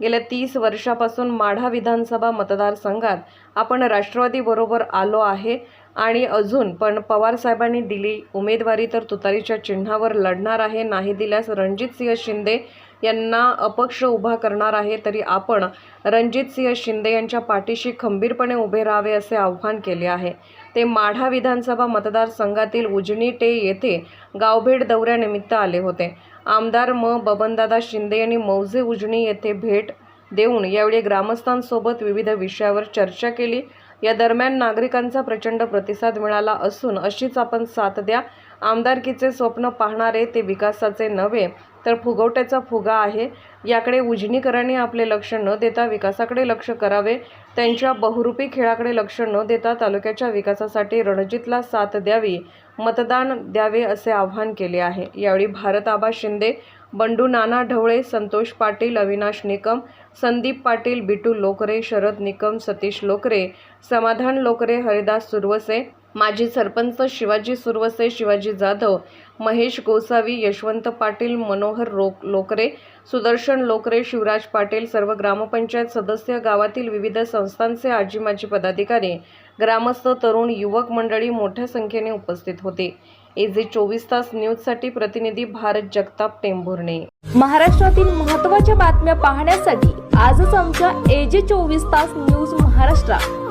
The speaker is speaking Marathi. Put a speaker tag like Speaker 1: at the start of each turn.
Speaker 1: गेल्या तीस वर्षापासून माढा विधानसभा मतदारसंघात आपण राष्ट्रवादीबरोबर आलो आहे. आणि अजून पण पवार साहेबांनी दिली उमेदवारी तर तुतारीच्या चिन्हावर लढणार आहे नाही दिल्यास रणजितसिंह शिंदे यांना अपक्ष उभा करणार आहे तरी आपण रणजितसिंह शिंदे यांच्या पाठीशी खंबीरपणे उभे राहावे असे आव्हान केले आहे. ते माढा विधानसभा मतदारसंघातील उजनी टे येथे गावभेट दौऱ्यानिमित्त आले होते. आमदार म. बबनदादा शिंदे यांनी मौजे उजनी येथे भेट देऊन यावेळी ग्रामस्थांसोबत विविध विषयावर चर्चा केली. या दरम्यान नागरिकांचा प्रचंड प्रतिसाद मिळाला असून अशीच आपण साथ द्या. आमदारकीचे स्वप्न पाहणारे ते विकासाचे नव्हे तर फुगवट्याचा फुगा आहे. याकडे उजनीकरांनी आपले लक्ष न देता विकासाकडे लक्ष करावे. त्यांच्या बहुरूपी खेळाकडे लक्ष न देता तालुक्याच्या विकासासाठी रणजितला साथ द्यावी मतदान द्यावे असे आवाहन केले आहे. यावेळी भारत आबा शिंदे बंडू नाना ढवळे संतोष पाटील अविनाश निकम संदीप पाटील बिटू लोकरे शरद निकम सतीश लोकरे समाधान लोकरे हरिदास सुरवसे माजी सरपंच शिवाजी सुरवसे शिवाजी जाधव महेश गोसावी यशवंत पाटील मनोहर रोक लोकरे सुदर्शन लोकरे शिवराज पाटील सर्व ग्रामपंचायत सदस्य गावातील विविध संस्थांचे आजी माजी पदाधिकारी ग्रामस्थ तरुण युवक मंडळी मोठ्या संख्येने उपस्थित होते. एजे चोवीस तास न्यूजसाठी प्रतिनिधी भारत जगताप टेंभुर्णे.
Speaker 2: महाराष्ट्रातील महत्त्वाच्या बातम्या पाहण्यासाठी आजच आमच्या एजे चोवीस तास न्यूज महाराष्ट्र